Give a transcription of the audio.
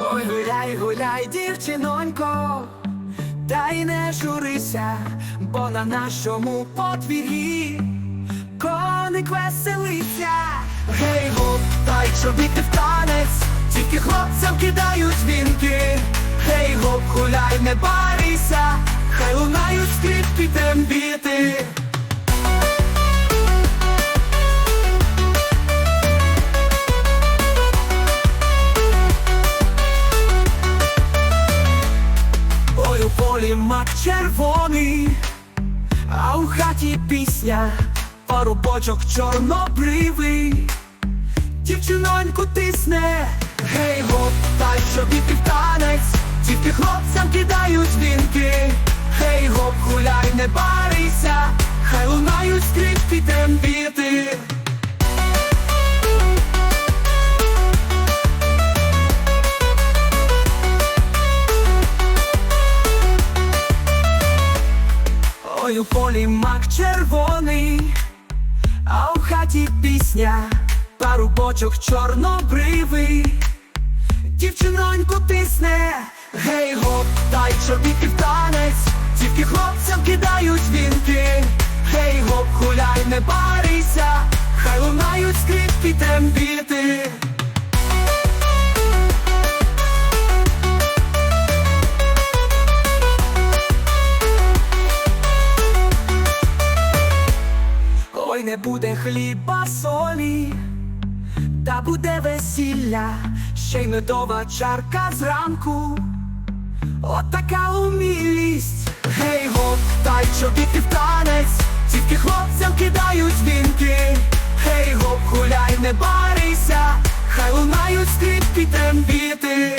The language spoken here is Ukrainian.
Ой, гуляй, гуляй, дівчинонько, та й не журися, бо на нашому подвір'ї коник веселиться. Гей, гоп, та й чобіти в танець, тільки хлопцям кидають вінки. Гей, гоп, гуляй, не барися, хай лунають скрипки тембіти. Полі мак червоний, а у хаті пісня, парубочок чорнобривий, дівчиноньку тисне, гей гоп, що біти в танець, тільки хлопцям кидають вінки, гей гоп, гуляй, не барися, хай лунають скрипки тембіти. У полі мак червоний, а у хаті пісня, пару бочок чорнобривий, дівчиноньку тисне, гей гоп, дай чобіти в танець, тільки хлопцям кидають вінки, гей гоп, гуляй, не барися, не буде хліба солі, та буде весілля, ще й медова чарка зранку. От така умілість, гей гоп, та й чобіти в танець, тільки хлопцям кидають вінки, гей гоп, гуляй, не барися, хай лунають скрипки тембіти.